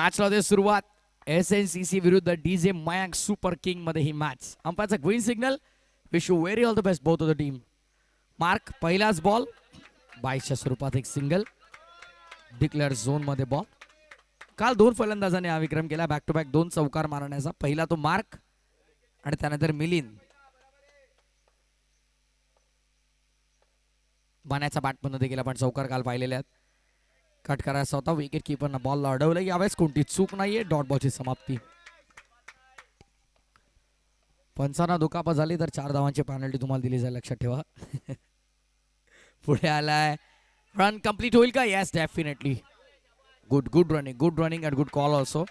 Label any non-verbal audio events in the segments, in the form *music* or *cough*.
मॅचला होते सुरुवात. एस एन सी सी विरुद्ध डी जे मयांक सुपर किंगमध्ये ही match अंपायरचा green signal wish you very all the best both of the team Mark पहिलाच बॉल बाईसच्या स्वरूपात एक सिंगल डिक्लेअर झोनमध्ये बॉल काल दोन फलंदाजांनी हा विक्रम केला. बॅक टू बॅक दोन चौकार मारण्याचा. पहिला तो मार्क आणि त्यानंतर मिलिंद. बनायचा बॅटमधून देखील आपण चौकार काल पाहिलेले आहेत. कट करायचा होता विकेट किपरनं बॉलला अडवलं यावेळेस कोणती चूक नाहीये डॉट बॉलची समाप्ती। पंचांना दुखापत झाली तर चार धावांची पॅनल्टी तुम्हाला दिली जाईल लक्षात ठेवा। *laughs* पुढे आलाय रन कंप्लीट होईल का? Yes definitely good good running good running and good call also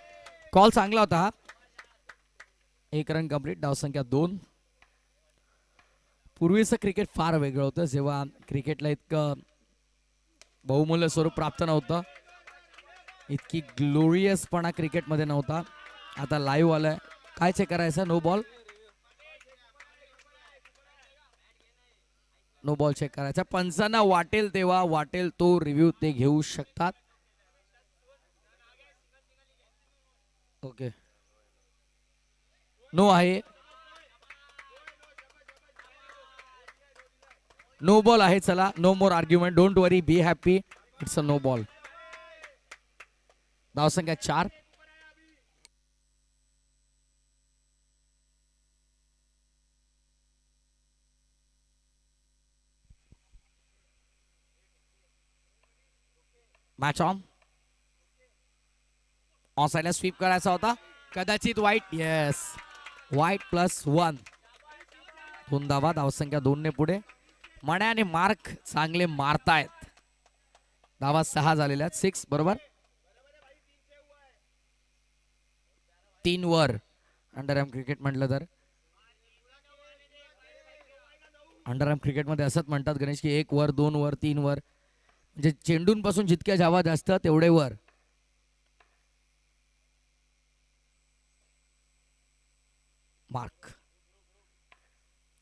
call चांगला होता एक रन कंप्लीट धावसंख्या दोन. पूर्वीचं क्रिकेट फार वेगळं होतं. जेव्हा क्रिकेटला इतकं बहुमूल्य स्वरूप प्राप्त नव्हतं. इतकी ग्लोरियसपणा क्रिकेटमध्ये नव्हता. आता लाईव्ह आलाय. काय चेक करायचं? No ball no ball check करायचा. पंचांना वाटेल तेव्हा वाटेल तो रिव्ह्यू ते घेऊ शकतात. ओके नो आहे. नो बॉल आहे चला. No more argument don't worry be happy it's a no ball धावसंख्या चार. मॅच ऑन ऑन साईडला स्वीप करायचा होता. कदाचित वाईट येस वाईट प्लस वन दोन धावा धावसंख्या दोनने पुढे. मण्या आणि मार्क चांगले मारतायत. धावा सहा झालेल्या आहेत. सिक्स बरोबर? तीन वर. अंडरआर्म क्रिकेट म्हटलं तर. अंडरआर्म क्रिकेटमध्ये असंच म्हणतात गणेश की एक वर दोन वर तीन वर. म्हणजे चेंडूंपासून जितक्या जावा जास्त तेवढे वर. मार्क.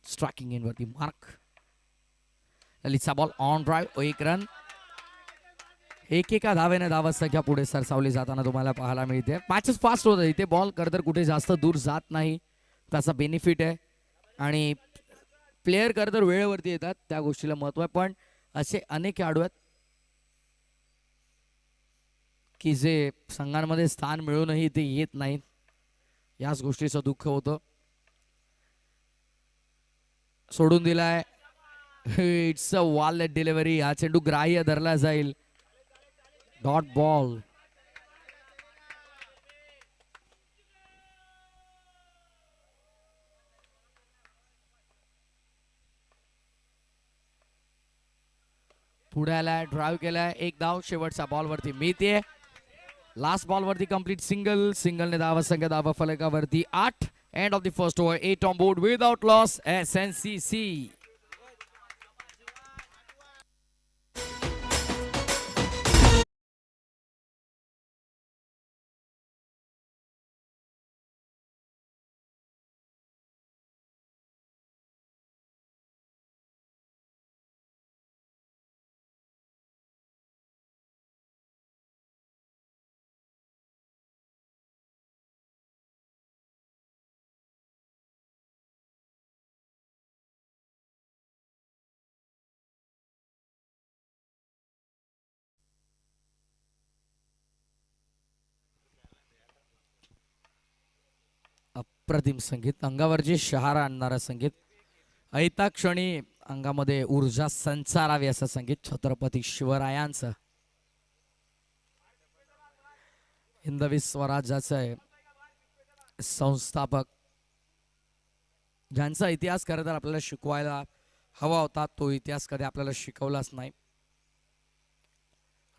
स्ट्रॅकिंग इन वरती मार्क. ललितचा बॉल ऑन ड्राईव्ह एक रन एक एका धावेने धावत संख्या पुढे सरसावली जाताना तुम्हाला पाहायला मिळते. मॅचेस फास्ट होत. इथे बॉल तर कुठे जास्त दूर जात नाही. त्याचा बेनिफिट आहे. आणि प्लेयर करतर वेळेवरती येतात. त्या गोष्टीला महत्त्व आहे. पण असे अनेक खेळाडू आहेत की जे संघांमध्ये स्थान मिळूनही ते येत नाहीत. याच गोष्टीचं दुःख होतं. सोडून दिलाय इट्स अ वॉलेट डिलिव्हरी हा चेंडू ग्राह्य धरला जाईल डॉट बॉल पुढे आलाय ड्राईव्ह केलाय एक धाव शेवटच्या बॉलवरती मिळते लास्ट बॉलवरती कंप्लीट सिंगल सिंगलने धावा संख्या धावा फलकावरती आठ. End of the first over eight on board without loss S N C C अप्रतिम संगीत. अंगावरची शहारा आणणारं संगीत. ऐता क्षणी अंगामध्ये ऊर्जा संचारावी असं संगीत छत्रपती शिवरायांचं. हिंदवी स्वराज्याचं आहे. संस्थापक. ज्यांचा इतिहास खरं तर आपल्याला शिकवायला हवा होता तो इतिहास कधी आपल्याला शिकवलाच नाही.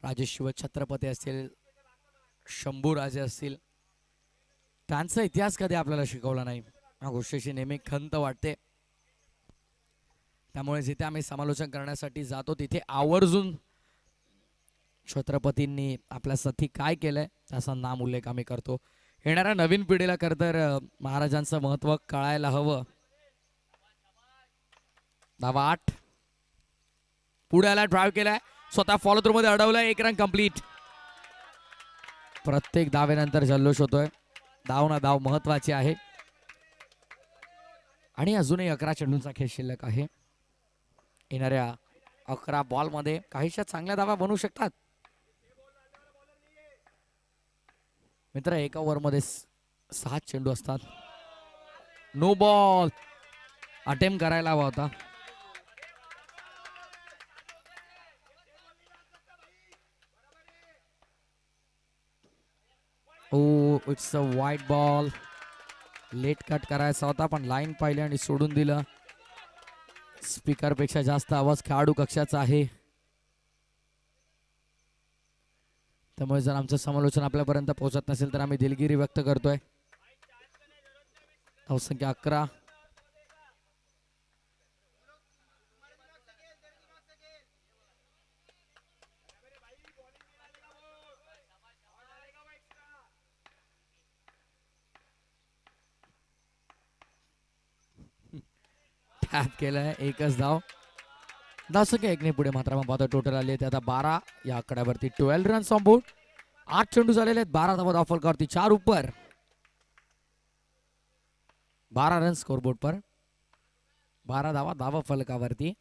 राजे शिव छत्रपती असतील शंभूराजे असतील त्यांचा इतिहास कधी आपल्याला शिकवला नाही? या गोष्टीशी नेहमी खंत वाटते. त्यामुळे जिथे आम्ही समालोचन करण्यासाठी जातो तिथे आवर्जून छत्रपतींनी आपल्यासाठी काय केलंय त्याचा नाम उल्लेख आम्ही करतो. येणाऱ्या नवीन पिढीला खर तर महाराजांचं महत्त्व कळायला हवं. धावा आठ. पुढे आला ड्राईव्ह केलाय. स्वतः फॉलो थ्रू मध्ये अडवलाय एक रन कंप्लीट प्रत्येक धावेनंतर जल्लोष होतोय. धाव ना धाव महत्वाची आहे. आणि अजूनही अकरा चेंडूंचा खेळ शिल्लक आहे. येणाऱ्या अकरा बॉलमध्ये काहीशा चांगल्या धावा बनवू शकतात. मित्र एका ओव्हरमध्ये सहा चेंडू असतात. नो बॉल अटेम्प्ट करायला हवा होता. ओ. इट्स अ वाईट बॉल लेट कट करायचा होता पण लाईन पाहिली आणि सोडून दिलं. स्पीकरपेक्षा जास्त आवाज खेळाडू कक्षाचा आहे. त्यामुळे जर आमचं समालोचन आपल्यापर्यंत पोहोचत नसेल तर आम्ही दिलगिरी व्यक्त करतोय. धावसंख्या अकरा. टॅप केलाय एकच धाव. धावसंख्या एकने पुढे मात्र आपण पाहतो टोटल आले आता बारा या आकड्यावरती ट्वेल्व रन ऑन बोर्ड आठ चेंडू झालेले आहेत बारा धावा ऑफर चार उपर बारा रन स्कोरबोर्ड पर. बारा धावा धावा फलकावरती.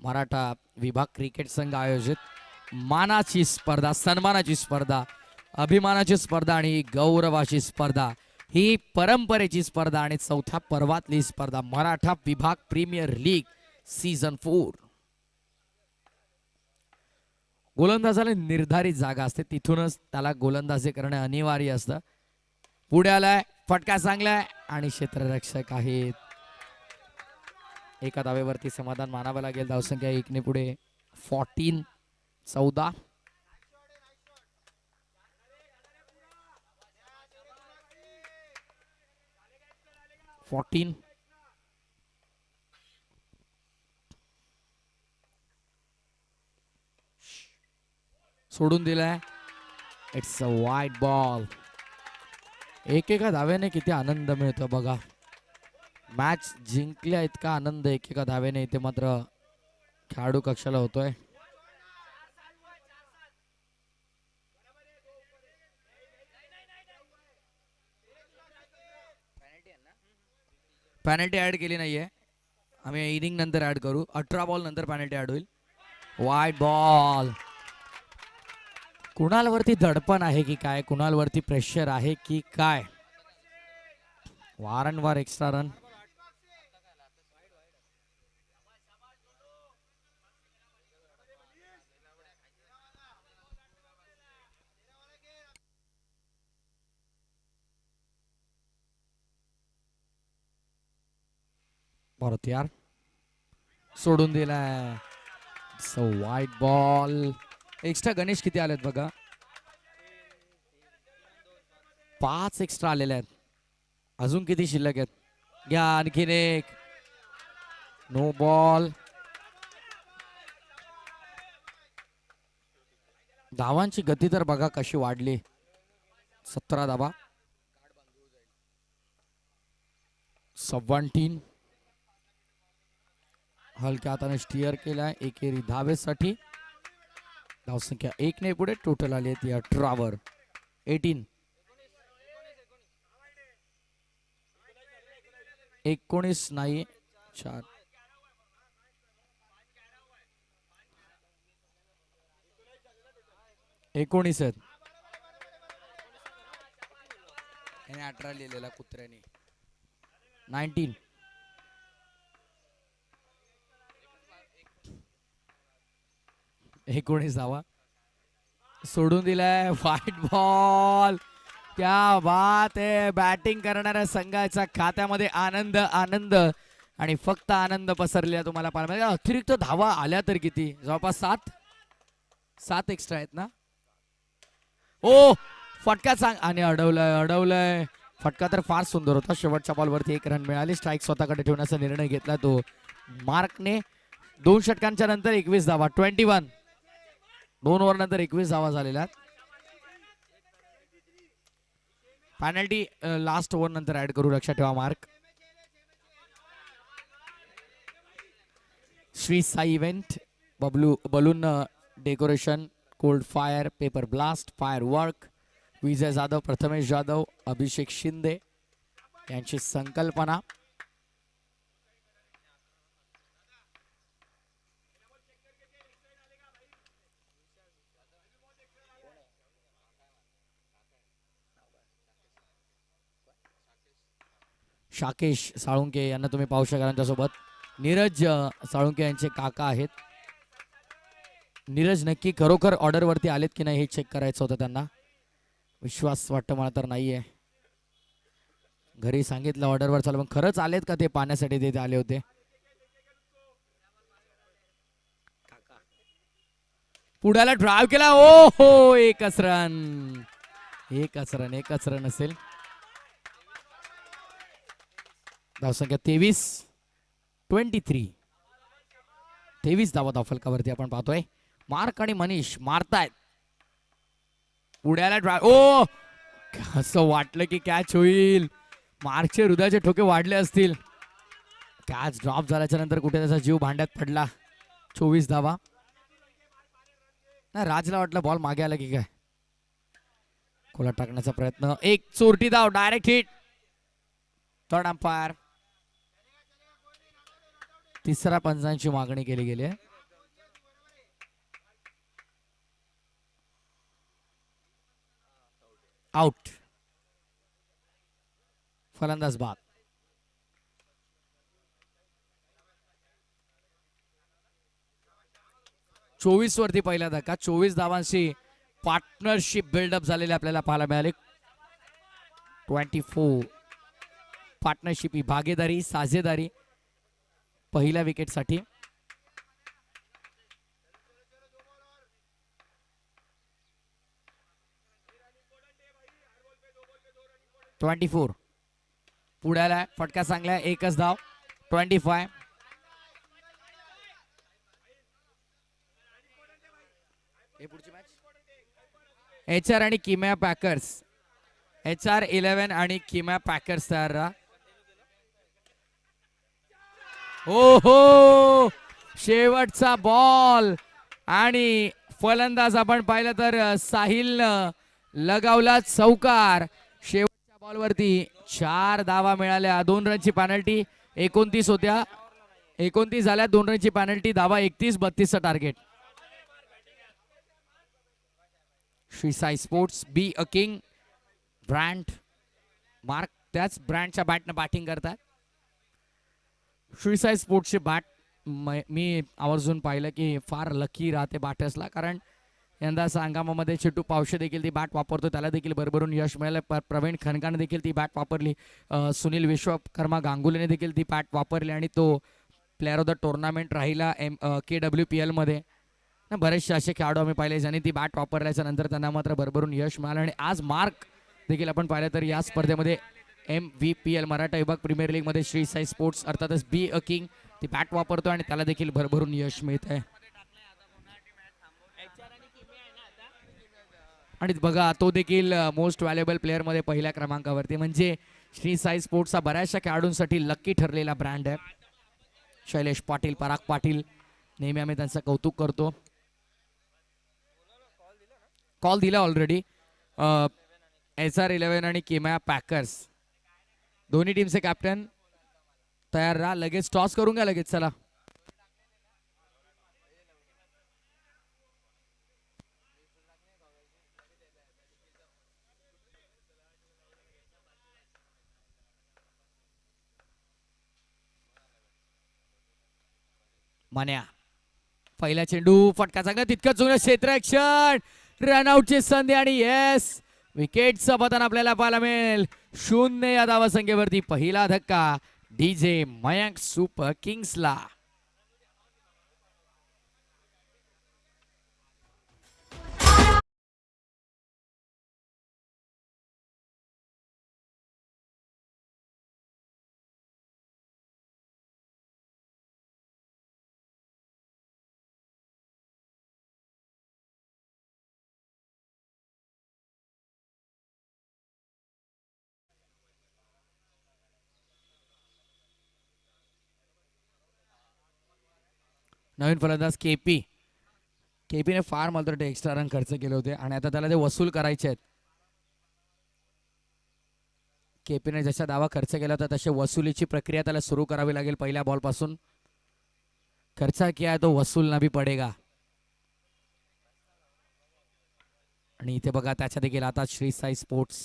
मराठा विभाग क्रिकेट संघ आयोजित. मानाची स्पर्धा सन्मानाची स्पर्धा अभिमानाची स्पर्धा आणि गौरवाची स्पर्धा. ही परंपरेची स्पर्धा आणि चौथ्या पर्वातली स्पर्धा मराठा विभाग प्रीमियर लीग सीझन फोर. गोलंदाजाला निर्धारित जागा असते. तिथूनच त्याला गोलंदाजी करणे अनिवार्य असतं. पुढे आलाय फटका चांगलाय आणि क्षेत्ररक्षक आहेत. एका दावेवरती समाधान मानावं लागेल. धावसंख्या एकने पुढे फॉर्टीन चौदा. फोर्टीन सोडून दिलाय. इट्स अ वाईट बॉल एकेका धाव्याने किती आनंद मिळतो बघा. मॅच जिंकल्या इतका आनंद एकेका धाव्याने इथे मात्र खेळाडू कक्षाला होतोय. पॅनल्टी ऍड केली नाहीये. आम्ही इनिंग नंतर ऍड करू. अठरा बॉल नंतर पॅनल्टी ॲड होईल. वाईट बॉल कुणालवरती दडपण आहे की काय? कुणालवरती प्रेशर आहे की काय? वारंवार एक्स्ट्रा रन परत यार. सोडून दिलाय. वाईट बॉल एक्स्ट्रा गणेश किती आलेत बघा. पाच एक्स्ट्रा आलेले आहेत. अजून किती शिल्लक आहेत? घ्या आणखीन एक. नो बॉल धावांची गती तर बघा कशी वाढली. सतरा धावा. सव्वांटीन हलक्या हाताने स्टिअर केला एकेरी धावेसाठी. धावसंख्या एक ने पुढे. टोटल आली आहे ती अठरावर एटीन एकोणीस नाही चार. एकोणीस आहेत. अठरा लिहिलेला कुत्र्याने. नाईन्टीन एकोणीस धावा सोडून दिलाय व्हाईट बॉल क्या बात आहे. बॅटिंग करणाऱ्या संघाच्या खात्यामध्ये आनंद आनंद. आणि फक्त आनंद पसरलेला तुम्हाला पाहायला अतिरिक्त धावा आल्या तर किती? जवळपास सात? सात एक्स्ट्रा आहेत ना? ओ फटका सांग आणि अडवलंय अडवलंय. फटका तर फार सुंदर होता. शेवटच्या बॉलवरती एक रन मिळाली. स्ट्राईक स्वतःकडे ठेवण्याचा निर्णय घेतला तो. मार्कने दोन षटकांच्या नंतर एकवीस धावा. ट्वेंटी वन दोन ओव्हर नंतर एकवीस धावा झालेल्या पॅनल्टी लास्ट ओव्हर नंतर ऍड करू. लक्षात ठेवा Mark Shri Sai event Bablu balloon decoration cold fire paper blast firework Vijay Jadhav Prathamesh Jadhav Abhishek Shinde यांची संकल्पना. शाकेश साळुंके यांना तुम्ही पाहू शकाल त्यांच्यासोबत नीरज साळुंके यांचे काका आहेत. नीरज नक्की खरोखर ऑर्डरवरती आलेत की नाही हे चेक करायचं होतं त्यांना? विश्वास वाटतं मला तर नाहीये. घरी सांगितलं ऑर्डरवर चालू पण खरंच आलेत का ते पाण्यासाठी तिथे आले होते? पुढ्याला ड्राईव्ह केला. ओ हो एकच रन एकच रन एकच रन असेल. धावसंख्या तेवीस ट्वेंटी थ्री. तेवीस धावा धावफलकावरती आपण पाहतोय. मार्क आणि मनीष मारतायत. पुढ्याला ड्राय ओ! असं वाटलं की कॅच होईल. मार्कचे हृदयाचे ठोके वाढले असतील. कॅच ड्रॉप झाल्याच्यानंतर कुठे त्याचा जीव भांड्यात पडला? चोवीस धावा. नाही राजला वाटलं बॉल मागे आला की काय? खोला टाकण्याचा प्रयत्न. एक चोरटी धाव डायरेक्ट हिट थर्ड अंपायर तिसऱ्या पंचांची मागणी केली गेली आहे. आउट फलंदाज बाद. चोवीस वरती पहिला धक्का. चोवीस धावांशी पार्टनरशिप बिल्डअप झालेले आपल्याला पाहायला मिळाले. ट्वेंटी फोर पार्टनरशिप ही भागीदारी साझेदारी. पहिल्या विकेटसाठी. Twenty four. पुढ्याला फटका चांगला एकच धाव. Twenty five. एच आर आणि Kimaya packers H R eleven आणि किम्या पॅकर्स तयार राहा. ओहो! हो शेवटचा बॉल. आणि फलंदाज आपण पाहिलं तर साहिलनं लगावला चौकार शेवटच्या बॉलवरती चार धावा मिळाल्या. दोन रनची पॅनल्टी एकोणतीस होत्या. एकोणतीस झाल्या दोन रनची पॅनल्टी धावा एकतीस बत्तीसचं target Shri Sai sports be a king. Brand Mark त्याच ब्रँडच्या बॅटनं बॅटिंग करतात. श्रीसाई स्पोर्ट्सचे बॅट म- मी आवर्जून पाहिलं की फार लकी राहते बॅटर्सला कारण यंदा संगमामध्ये चिट्टू पावशे देखील ती बॅट वापरतो. त्याला देखील भरभरून यश मिळालं. प- प्रवीण खनकाने देखील ती बॅट वापरली. सुनील विश्वकर्मा गांगुलीने देखील ती बॅट वापरली आणि तो प्लेअर ऑफ द टुर्नामेंट राहिला एम के डब्ल्यू पी एलमध्ये ना बरेचसे असे खेळाडू आम्ही पाहिले ज्यांनी ती बॅट वापरल्याच्या नंतर त्यांना मात्र भरभरून यश मिळालं. आणि आज मार्क देखील आपण पाहिलं तर या स्पर्धेमध्ये M V P L Maratha विभाग प्रीमियर लीगमध्ये श्री साई स्पोर्ट्स अर्थातच बी अ किंग ती बॅट वापरतो आणि त्याला देखील भरभरून यश मिळत आहे आणि बघा तो देखील मोस्ट व्हॅल्युएबल प्लेअरमध्ये पहिल्या क्रमांकावरती. म्हणजे श्री साई स्पोर्ट्स हा बऱ्याचशा खेळाडूंसाठी लक्की ठरलेला ब्रँड आहे. शैलेश पाटील पराग पाटील. नेहमी आम्ही त्यांचं कौतुक करतो. कॉल दिला ऑलरेडी एस आर इलेव्हन आणि किमॅ पॅकर्स दोन्ही टीमचे कॅप्टन तयार राहा. लगेच टॉस करून घ्या लगेच चला. मान्या. पहिला चेंडू फटका चांगला तितकं जुनं क्षेत्ररक्षण रनआउटची संधी आणि येस विकेटचं पतन आपल्याला पाहायला मिळेल. शून्य या धावासंख्येवरती पहिला धक्का. डीजे मयंक सुपर किंग्सला नवीन फलंदाज केपी केपीने फार मात्र तर एक्स्ट्रा रन खर्च केले होते आणि आता त्याला ते वसूल करायचे आहेत. केपीने जसा दावा खर्च केला होता तशा वसुलीची प्रक्रिया त्याला सुरू करावी लागेल पहिल्या बॉलपासून खर्च किया तो वसूल ना भी पडेगा. आणि इथे बघा त्याच्या देखील आता श्री साई स्पोर्ट्स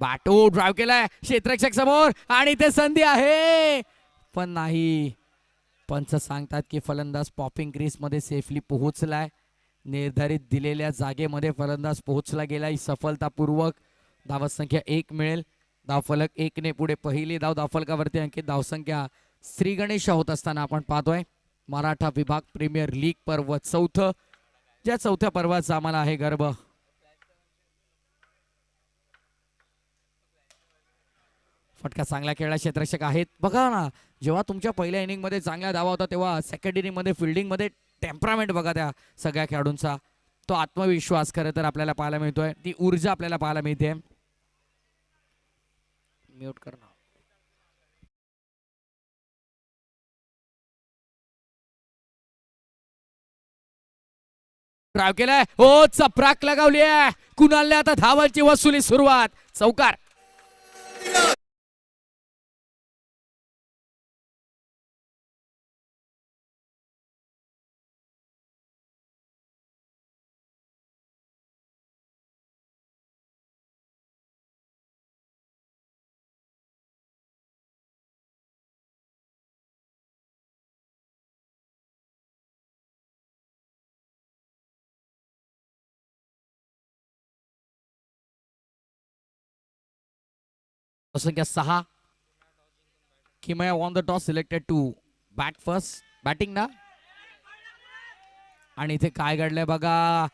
बॅटो ड्राईव्ह केलाय क्षेत्रक्षक समोर आणि इथे संधी आहे. पण नाही. पंच सांगतात की फलंदाज पॉपिंग क्रीजमध्ये सेफली पोहोचलाय. निर्धारित दिलेल्या जागेमध्ये फलंदाज पोहोचला गेलाय. सफलतापूर्वक धावसंख्या एक मिळेल. धावफलक एकने पुढे पहिली धाव धावफलकावरती अंकित. धावसंख्या श्री गणेश होत असताना आपण पाहतोय. मराठा विभाग प्रीमियर लीग पर्व चौथं. ज्या चौथ्या पर्वाचा आम्हाला आहे गर्भ. फटका चांगला खेळला क्षेत्ररक्षक आहेत. बघा ना जेव्हा तुमच्या पहिल्या इनिंगमध्ये चांगला धावा होता तेव्हा सेकंड इनिंगमध्ये मध्ये फिल्डिंगमध्ये टेम्परामेंट बघा त्या सगळ्या खेळाडूंचा. तो आत्मविश्वास खरं तर आपल्याला पाहायला मिळतोय. ती ऊर्जा आपल्याला पाहायला मिळते. म्यूट कर ड्राव केलाय. हो चपराक लगावली आहे कुणालने आता धावांची वसुली सुरुवात? चौकार. संख्या सहा. Kimaya on the toss selected to bat first batting ना? आणि इथे काय घडलंय बघा.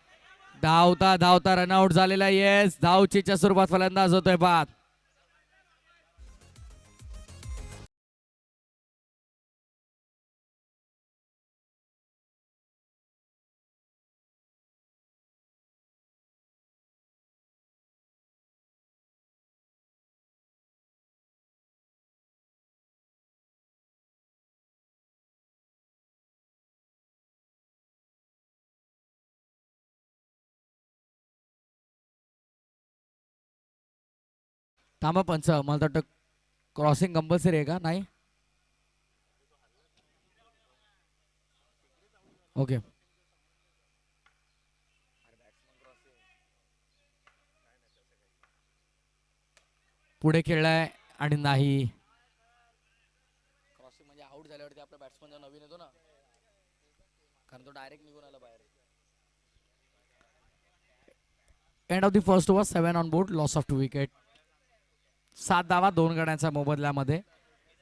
धावता धावता रनआउट झालेला येस धावचीच्या स्वरूपात फलंदाज होतोय बाद थांबा पंच मला वाटतं क्रॉसिंग कंपल्सरी आहे का? नाही? ओके पुढे खेळलाय आणि नाही. क्रॉसिंग म्हणजे आउट झाल्यावरती आपला बॅट्समन जो नवीन येतो ना कारण तो डायरेक्ट निघून आला बाहेर. End of the first over seven on board loss of two wicket सात धावा दोन गड्यांच्या मोबदल्यामध्ये.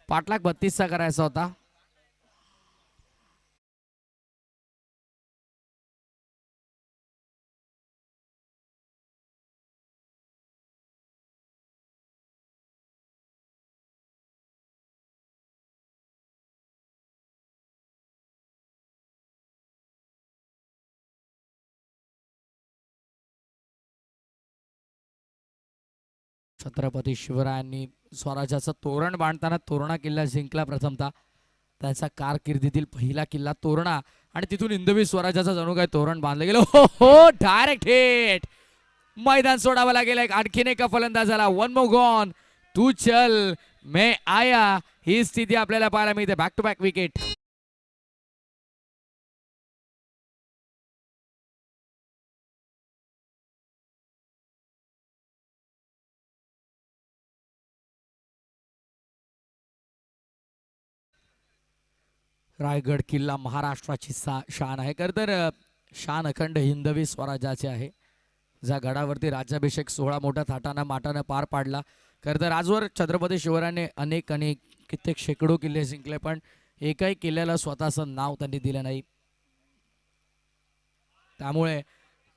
पाच लाख बत्तीसचा करायचा होता. छत्रपती शिवरायांनी स्वराज्याचं तोरण बांधताना तोरणा किल्ला जिंकला प्रथमतः. त्याचा कारकिर्दीतील पहिला किल्ला तोरणा आणि तिथून इंदवी स्वराज्याचा जणू काय तोरण बांधलं गेलं. हो हो डायरेक्ट हिट मैदान सोडावं लागेल एक आणखीन एका फलंदाजाला वन मो गॉन तू चल मे आया. ही स्थिती आपल्याला पाहायला मिळते. Back to back wicket Raigad किल्ला महाराष्ट्राची सा शान आहे. खरं तर शान अखंड हिंदवी स्वराज्याचे आहे. ज्या गडावरती राज्याभिषेक सोहळा मोठ्या थाटानं माटानं पार पाडला. खरं तर आजवर छत्रपती शिवरायाने अनेक अनेक कित्येक शेकडो किल्ले जिंकले पण एकाही किल्ल्याला स्वतःचं नाव त्यांनी दिलं नाही. त्यामुळे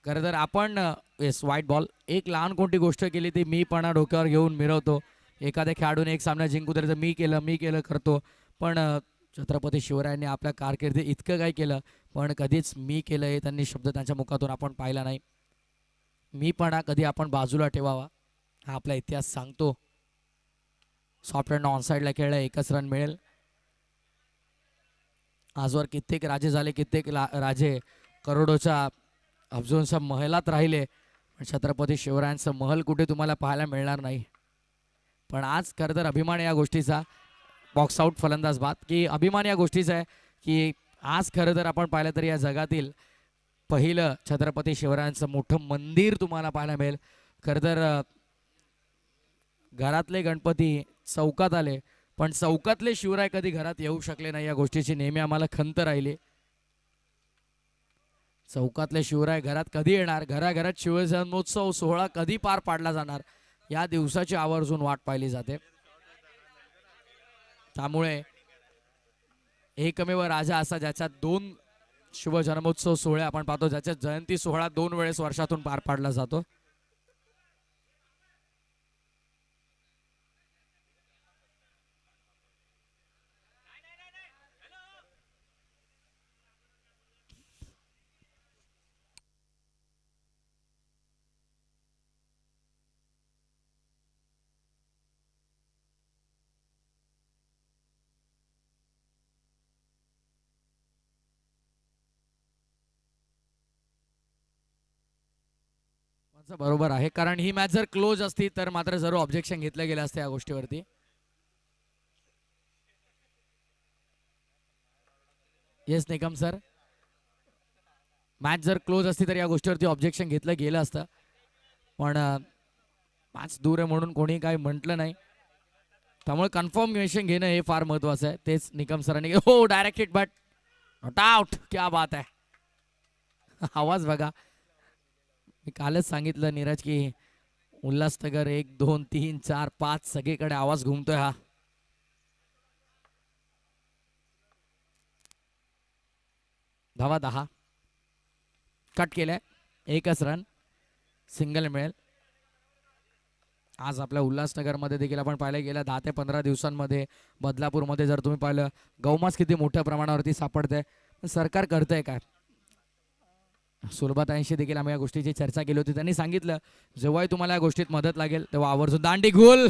खरं तर आपण येस वाईट बॉल. एक लहान कोणती गोष्ट केली ती मी पणा डोक्यावर घेऊन मिरवतो. एखाद्या खेळाडूने एक सामना जिंकू तरी तर मी केलं मी केलं करतो. पण छत्रपती शिवरायांनी आपल्या कारकिर्दीत इतकं काय केलं पण कधीच मी केलं हे त्यांनी शब्द त्यांच्या मुखातून आपण पाहिला नाही. मीपणा कधी आपण बाजूला ठेवावा हा आपला इतिहास सांगतो. सॉफ्टवेअर ऑनसाईडला खेळला एकच रन मिळेल. आजवर कित्येक राजे झाले कित्येक राजे करोडोच्या अफजोंच्या महलात राहिले पण छत्रपती शिवरायांचं महल कुठे तुम्हाला पाहायला मिळणार नाही. पण आज खरं तर अभिमान या गोष्टीचा. बॉक्स आउट फलंदाज बाद. की अभिमान या गोष्टीचा आहे की आज खरं तर आपण पाहिलं तर या जगातील पहिलं छत्रपती शिवरायांचं मोठं मंदिर तुम्हाला पाहायला मिळेल. खरं तर घरातले गणपती चौकात आले पण चौकातले शिवराय कधी घरात येऊ शकले नाही या गोष्टीची नेहमी आम्हाला खंत राहिली. चौकातले शिवराय घरात कधी येणार? घराघरात शिवजन्मोत्सव सोहळा कधी पार पाडला जाणार? या दिवसाची आवर्जून वाट पाहिली जाते. त्यामुळे एकमेव राजा असा ज्याच्यात दोन शिवजन्मोत्सव सोहळे आपण पाहतो ज्याच्यात जयंती सोहळा दोन वेळेस वर्षातून पार पाडला जातो. बरोबर आहे. कारण ही मॅच जर क्लोज असती तर मात्र जरूर ऑब्जेक्शन घेतलं गेलं असतं या गोष्टीवरती. येस निकम सर मॅच जर क्लोज असती तर या गोष्टीवरती ऑब्जेक्शन घेतलं गेलं असतं. पण मॅच दूर आहे म्हणून कोणी काही म्हटलं नाही. त्यामुळे कन्फर्मेशन घेणं हे फार महत्वाचं आहे. तेच निकम सरांनी हो direct hit but not out क्या बात आहे. आवाज बघा. मी कालच सांगितलं नीरज की उल्हासनगर एक दोन तीन चार पाच सगळीकडे आवाज घुमतोय हा. धावा दहा. कट केलाय. एकच रन सिंगल मिळेल. आज आपल्या उल्हासनगरमध्ये देखील आपण पाहिलं गेल्या दहा ते पंधरा दिवसांमध्ये बदलापूरमध्ये जर तुम्ही पाहिलं गौमास किती मोठ्या प्रमाणावरती सापडतंय. पण सरकार करतंय काय? सुलभाताईंशी देखील आम्ही या गोष्टीची चर्चा केली होती. त्यांनी सांगितलं जेव्हाही तुम्हाला या गोष्टीत मदत लागेल तेव्हा आवर्जून दांडी घोल.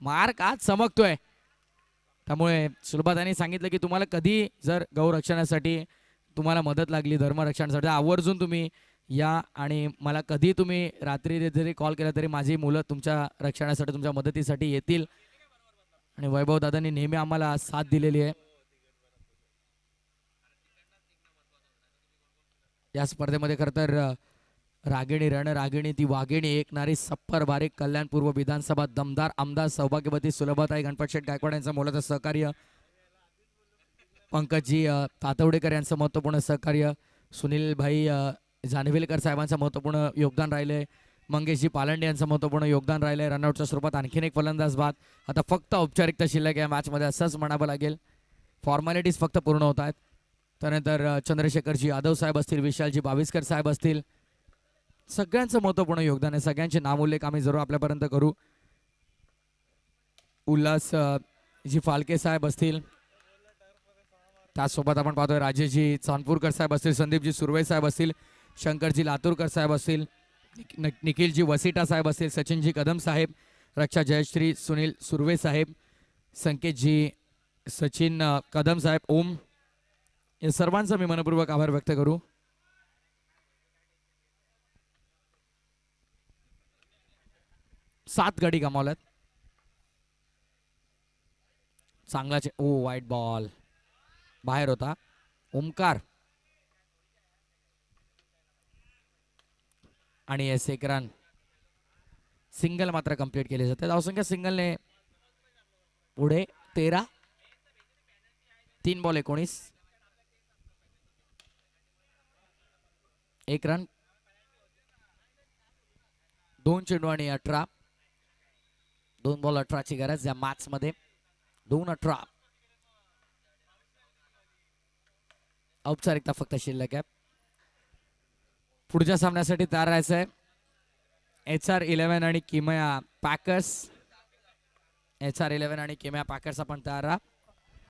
मार्क आज चमकतोय. त्यामुळे सुलभाताईंनी सांगितलं की तुम्हाला कधी जर गौरक्षणासाठी तुम्हाला मदत लागली धर्मरक्षणासाठी आवर्जून तुम्ही या आणि मला कधी तुम्ही रात्री जरी कॉल केला तरी माझी मुलं तुमच्या रक्षणासाठी तुमच्या मदतीसाठी येतील. आणि वैभव दादांनी नेहमी आम्हाला साथ दिलेली आहे. या स्पर्धेमध्ये खरं तर रागिणी रण रागिणी ती वाघिणी एकनारी सप्पर बारीक कल्याण पूर्व विधानसभा दमदार आमदार सौभाग्यवती सुलभताई गणपत शेठ गायकवाड यांचं मोलाचं सहकार्य पंकजजी तातवडेकर यांचं महत्त्वपूर्ण सहकार्य सुनील भाई जानवेलकर साहेबांचं महत्त्वपूर्ण योगदान राहिले मंगेशजी पालंडे यांचं महत्त्वपूर्ण योगदान राहिले रनआउटच्या स्वरूपात आणखीन एक फलंदाज बाद. आता फक्त औपचारिकता शिल्लक या मॅचमध्ये असंच म्हणावं लागेल. फॉर्मॅलिटीज फक्त पूर्ण होत आहेत. त्यानंतर चंद्रशेखरजी यादव साहेब असतील विशालजी बाविस्कर साहेब असतील. सगळ्यांचं महत्त्वपूर्ण योगदान आहे. सगळ्यांचे नामोल्लेख आम्ही जरूर आपल्यापर्यंत करू. उल्हास जी फालके साहेब असतील त्याचसोबत आपण पाहतोय राजेजी चांदपूरकर साहेब असतील संदीपजी सुरवे साहेब असतील शंकरजी लातूरकर साहेब असतील निखिलजी वसिटा साहेब असतील सचिनजी कदम साहेब रक्षा जयश्री सुनील सुरवे साहेब संकेतजी सचिन कदम साहेब ओम या सर्वांचा मी मनपूर्वक आभार व्यक्त करू. सात गाडी गमावल्यात. चांगलाच ओ वाईट बॉल बाहेर होता. ओमकार. आणि एस एक रन सिंगल मात्र कंप्लीट केले जाते धावसंख्या सिंगलने पुढे तेरा. तीन बॉल एकोणीस. एक रन. दोन चेंडू आणि अठरा. दोन बॉल अठराची गरज या मॅच मध्ये. दोन अठरा. औपचारिकता फक्त शिल्लक आहे. पुढच्या सामन्यासाठी तयार राहायचं आहे. एच आर इलेव्हन आणि किमया पॅकर्स एच आर इलेव्हन आणि किमया पॅकर्स आपण तयार राहा.